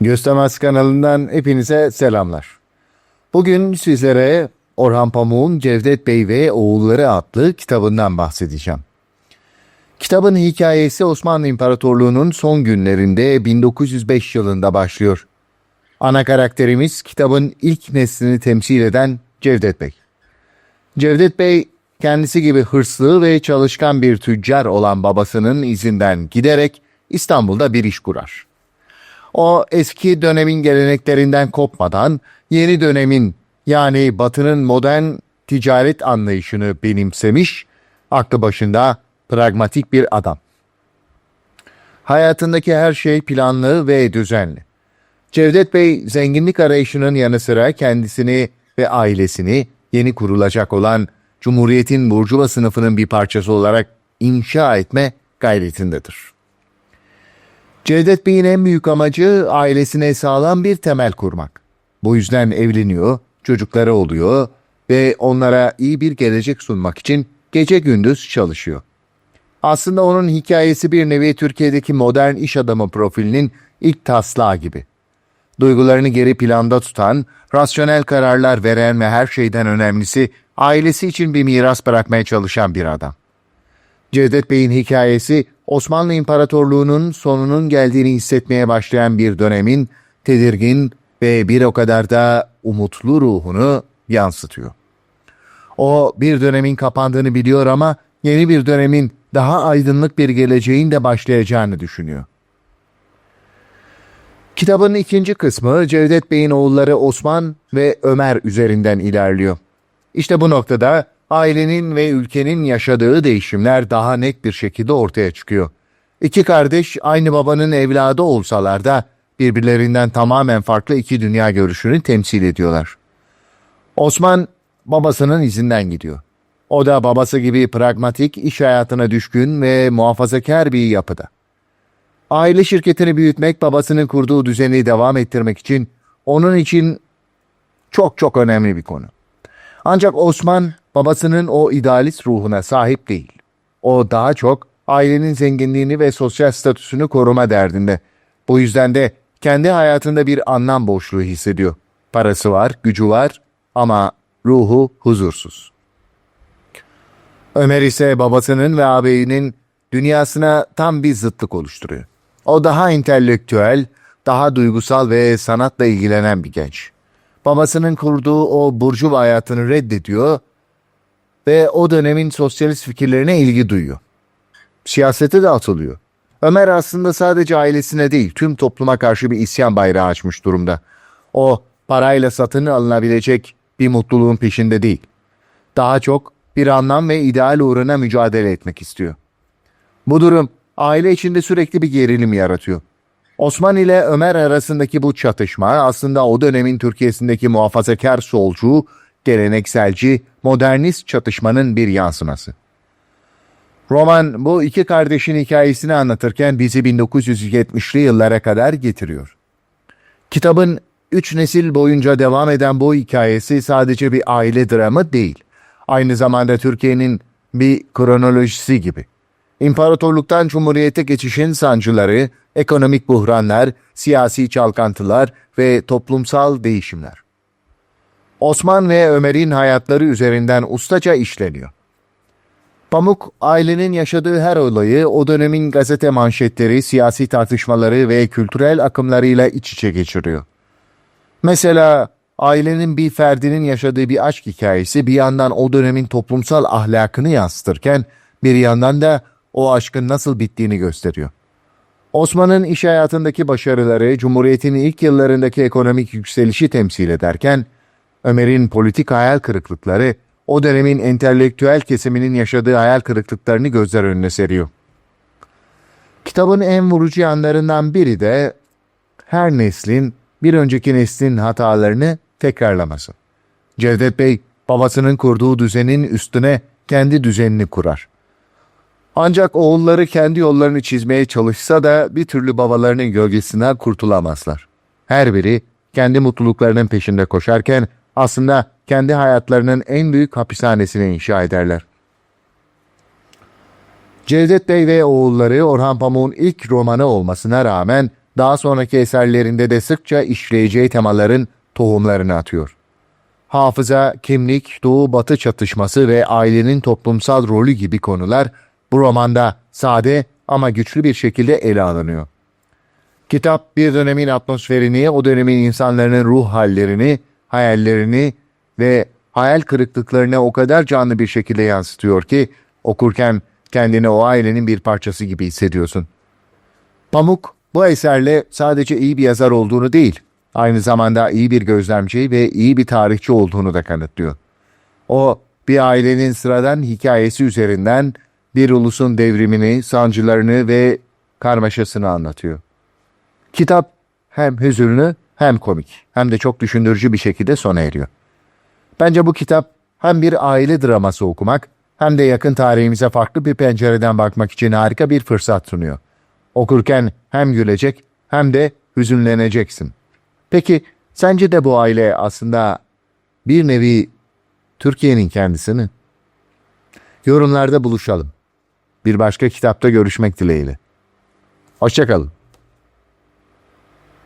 Göstemez kanalından hepinize selamlar. Bugün sizlere Orhan Pamuk'un Cevdet Bey ve Oğulları adlı kitabından bahsedeceğim. Kitabın hikayesi Osmanlı İmparatorluğu'nun son günlerinde 1905 yılında başlıyor. Ana karakterimiz kitabın ilk neslini temsil eden Cevdet Bey. Cevdet Bey kendisi gibi hırslı ve çalışkan bir tüccar olan babasının izinden giderek İstanbul'da bir iş kurar. O eski dönemin geleneklerinden kopmadan yeni dönemin yani batının modern ticaret anlayışını benimsemiş, aklı başında pragmatik bir adam. Hayatındaki her şey planlı ve düzenli. Cevdet Bey zenginlik arayışının yanı sıra kendisini ve ailesini yeni kurulacak olan Cumhuriyet'in burjuva sınıfının bir parçası olarak inşa etme gayretindedir. Cevdet Bey'in en büyük amacı ailesine sağlam bir temel kurmak. Bu yüzden evleniyor, çocukları oluyor ve onlara iyi bir gelecek sunmak için gece gündüz çalışıyor. Aslında onun hikayesi bir nevi Türkiye'deki modern iş adamı profilinin ilk taslağı gibi. Duygularını geri planda tutan, rasyonel kararlar veren ve her şeyden önemlisi ailesi için bir miras bırakmaya çalışan bir adam. Cevdet Bey'in hikayesi Osmanlı İmparatorluğu'nun sonunun geldiğini hissetmeye başlayan bir dönemin tedirgin ve bir o kadar da umutlu ruhunu yansıtıyor. O bir dönemin kapandığını biliyor ama yeni bir dönemin daha aydınlık bir geleceğin de başlayacağını düşünüyor. Kitabın ikinci kısmı Cevdet Bey'in oğulları Osman ve Ömer üzerinden ilerliyor. İşte bu noktada ailenin ve ülkenin yaşadığı değişimler daha net bir şekilde ortaya çıkıyor. İki kardeş aynı babanın evladı olsalar da birbirlerinden tamamen farklı iki dünya görüşünü temsil ediyorlar. Osman babasının izinden gidiyor. O da babası gibi pragmatik, iş hayatına düşkün ve muhafazakar bir yapıda. Aile şirketini büyütmek, babasının kurduğu düzeni devam ettirmek için onun için çok çok önemli bir konu. Ancak Osman babasının o idealist ruhuna sahip değil. O daha çok ailenin zenginliğini ve sosyal statüsünü koruma derdinde. Bu yüzden de kendi hayatında bir anlam boşluğu hissediyor. Parası var, gücü var ama ruhu huzursuz. Ömer ise babasının ve ağabeyinin dünyasına tam bir zıtlık oluşturuyor. O daha entelektüel, daha duygusal ve sanatla ilgilenen bir genç. Babasının kurduğu o burjuva hayatını reddediyor ve o dönemin sosyalist fikirlerine ilgi duyuyor. Siyasete de atılıyor. Ömer aslında sadece ailesine değil tüm topluma karşı bir isyan bayrağı açmış durumda. O parayla satın alınabilecek bir mutluluğun peşinde değil. Daha çok bir anlam ve ideal uğruna mücadele etmek istiyor. Bu durum aile içinde sürekli bir gerilim yaratıyor. Osman ile Ömer arasındaki bu çatışma aslında o dönemin Türkiye'sindeki muhafazakar solcu, gelenekselci, modernist çatışmanın bir yansıması. Roman bu iki kardeşin hikayesini anlatırken bizi 1970'li yıllara kadar getiriyor. Kitabın üç nesil boyunca devam eden bu hikayesi sadece bir aile dramı değil. Aynı zamanda Türkiye'nin bir kronolojisi gibi. İmparatorluktan Cumhuriyete geçişin sancıları, ekonomik buhranlar, siyasi çalkantılar ve toplumsal değişimler. Osman ve Ömer'in hayatları üzerinden ustaca işleniyor. Pamuk, ailenin yaşadığı her olayı o dönemin gazete manşetleri, siyasi tartışmaları ve kültürel akımlarıyla iç içe geçiriyor. Mesela ailenin bir ferdinin yaşadığı bir aşk hikayesi bir yandan o dönemin toplumsal ahlakını yansıtırken bir yandan da o aşkın nasıl bittiğini gösteriyor. Osman'ın iş hayatındaki başarıları, Cumhuriyet'in ilk yıllarındaki ekonomik yükselişi temsil ederken, Ömer'in politik hayal kırıklıkları, o dönemin entelektüel kesiminin yaşadığı hayal kırıklıklarını gözler önüne seriyor. Kitabın en vurucu yanlarından biri de her neslin bir önceki neslin hatalarını tekrarlaması. Cevdet Bey, babasının kurduğu düzenin üstüne kendi düzenini kurar. Ancak oğulları kendi yollarını çizmeye çalışsa da bir türlü babalarının gölgesinden kurtulamazlar. Her biri kendi mutluluklarının peşinde koşarken aslında kendi hayatlarının en büyük hapishanesini inşa ederler. Cevdet Bey ve oğulları Orhan Pamuk'un ilk romanı olmasına rağmen daha sonraki eserlerinde de sıkça işleyeceği temaların tohumlarını atıyor. Hafıza, kimlik, doğu-batı çatışması ve ailenin toplumsal rolü gibi konular bu romanda sade ama güçlü bir şekilde ele alınıyor. Kitap bir dönemin atmosferini, o dönemin insanların ruh hallerini, hayallerini ve hayal kırıklıklarını o kadar canlı bir şekilde yansıtıyor ki okurken kendini o ailenin bir parçası gibi hissediyorsun. Pamuk bu eserle sadece iyi bir yazar olduğunu değil, aynı zamanda iyi bir gözlemci ve iyi bir tarihçi olduğunu da kanıtlıyor. O bir ailenin sıradan hikayesi üzerinden bir ulusun devrimini, sancılarını ve karmaşasını anlatıyor. Kitap hem hüzünlü hem komik hem de çok düşündürücü bir şekilde sona eriyor. Bence bu kitap hem bir aile draması okumak hem de yakın tarihimize farklı bir pencereden bakmak için harika bir fırsat sunuyor. Okurken hem gülecek hem de hüzünleneceksin. Peki sence de bu aile aslında bir nevi Türkiye'nin kendisi mi? Yorumlarda buluşalım. Bir başka kitapta görüşmek dileğiyle. Hoşçakalın.